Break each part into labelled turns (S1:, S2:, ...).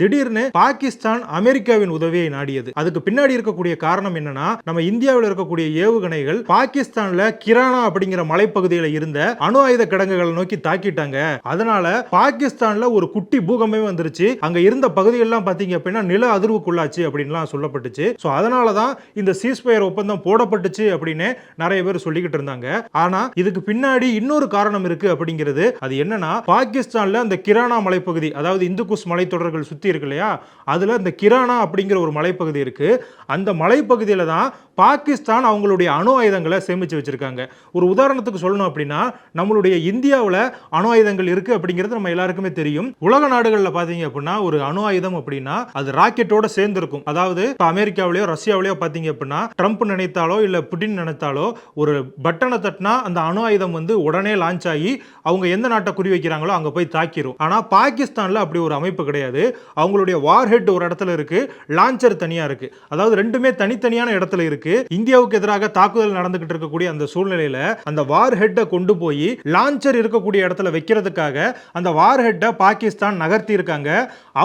S1: திடீர்னு பாகிஸ்தான் அமெரிக்காவின் உதவியை நாடியது. அதுக்கு பின்னாடி இருக்கக்கூடிய காரணம் என்னன்னா நம்ம இந்தியாவில் இருக்கக்கூடிய ஏவுகணைகள் பாகிஸ்தான்ல கிரானா அப்படிங்கிற மலைப்பகுதியில இருந்த அணு ஆயுத கிடங்குகளை நோக்கி தாக்கிட்டாங்க. அதனால பாகிஸ்தான்ல ஒரு குட்டி பூகமே வந்துருச்சு. அங்க இருந்த பகுதிகள்லாம் பாத்தீங்க அப்படின்னா நில அதிர்வுக்குள்ளாச்சு அப்படின்லாம் சொல்லப்பட்டுச்சு. ஸோ அதனால தான் இந்த சீஸ்பயர் ஒப்பந்தம் போடப்பட்டுச்சு அப்படின்னு நிறைய பேர் சொல்லிக்கிட்டு இருந்தாங்க. ஆனா இதுக்கு பின்னாடி இன்னொரு காரணம் இருக்கு அப்படிங்கிறது அது என்னன்னா பாகிஸ்தான்ல அந்த கிரானா மலைப்பகுதி அதாவது இந்துகுஸ் மலைத்தொடர்கள் சுத்தி இருக்கு இல்லையா? அதுல இந்த கிரானா அப்படிங்கிற ஒரு மலைப்பகுதி இருக்கு. அந்த மலைப்பகுதியில தான் பாகிஸ்தான் அவங்களுடைய அணு ஆயுதங்களை சேமிச்சு வச்சிருக்காங்க. ஒரு உதாரணத்துக்கு சொல்லணும் அப்படின்னா நம்மளுடைய இந்தியாவில் அணு ஆயுதங்கள் இருக்கு அப்படிங்கிறது நம்ம எல்லாருக்குமே தெரியும். உலக நாடுகளில் பார்த்தீங்க அப்படின்னா ஒரு அணு ஆயுதம் அப்படின்னா அது ராக்கெட்டோட சேர்ந்து இருக்கும் அதாவது இப்போ அமெரிக்காவிலேயோ ரஷ்யாவிலேயோ பார்த்தீங்க அப்படின்னா ட்ரம்ப் நினைத்தாலோ இல்லை புட்டின் நினைத்தாலோ ஒரு பட்டனை தட்டினா அந்த அணு ஆயுதம் வந்து உடனே லான்ச் ஆகி அவங்க எந்த நாட்டை குறி வைக்கிறாங்களோ அங்கே போய் தாக்கிரும். ஆனால் பாகிஸ்தானில் அப்படி ஒரு அமைப்பு கிடையாது. அவங்களுடைய வார் ஹெட் ஒரு இடத்துல இருக்கு லான்ச்சர் தனியாக இருக்கு. அதாவது ரெண்டுமே தனித்தனியான இடத்துல இருக்கு. இந்தியாவுக்கு எதிராக தாக்குதல் நடந்துகிட்டு இருக்கக்கூடிய அந்த சூழ்நிலையில அந்த வார் ஹெட்டை கொண்டு போய் லான்ச்சர் இருக்கக்கூடிய இடத்துல வைக்கிறதுக்காக அந்த வார் ஹெட்டை பாகிஸ்தான் நகர்த்தி இருக்காங்க.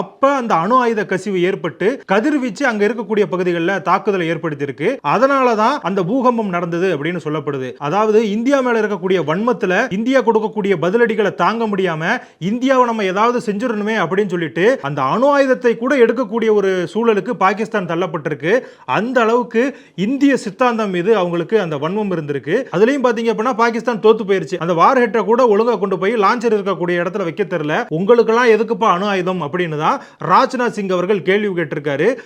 S1: அப்ப அந்த அணு ஆயுத கசிவு ஏற்பட்டு கதிர்வீச்சு அங்க இருக்கக்கூடிய பகுதிகளில் தாக்குதலை ஏற்படுத்தி இருக்கு அதனால தான் அந்த பூகம்பம் நடந்தது அப்படின்னு சொல்லப்படுது. அதாவது இந்தியா மேல இருக்கக்கூடிய வன்மத்துல இந்தியா கொடுக்கக்கூடிய பதிலடிகளை தாங்க முடியாம இந்தியாவை நம்ம ஏதாவது செஞ்சிடணுமே அப்படின்னு சொல்லிட்டு அந்த அணு ஆயுதத்தை கூட எடுக்கக்கூடிய ஒரு சூழலுக்கு பாகிஸ்தான் தள்ளப்பட்டிருக்கு. அந்த அளவுக்கு இந்திய சித்தாந்தம் மீது அவங்களுக்கு அந்த வன்மம் இருந்திருக்கு. அதுலயும் பாத்தீங்க அப்படின்னா பாகிஸ்தான் தோத்து போயிருச்சு. அந்த வார் ஹெட்டை கூட ஒழுங்கா கொண்டு போய் லான்ச்சர் இருக்கக்கூடிய இடத்துல வைக்க தெரியல. உங்களுக்கெல்லாம் எதுக்குப்பா அணு ஆயுதம் அப்படின்னு தான் ராஜ்நாத் சிங் அவர்கள் கேள்வி கேட்டிருக்காரு.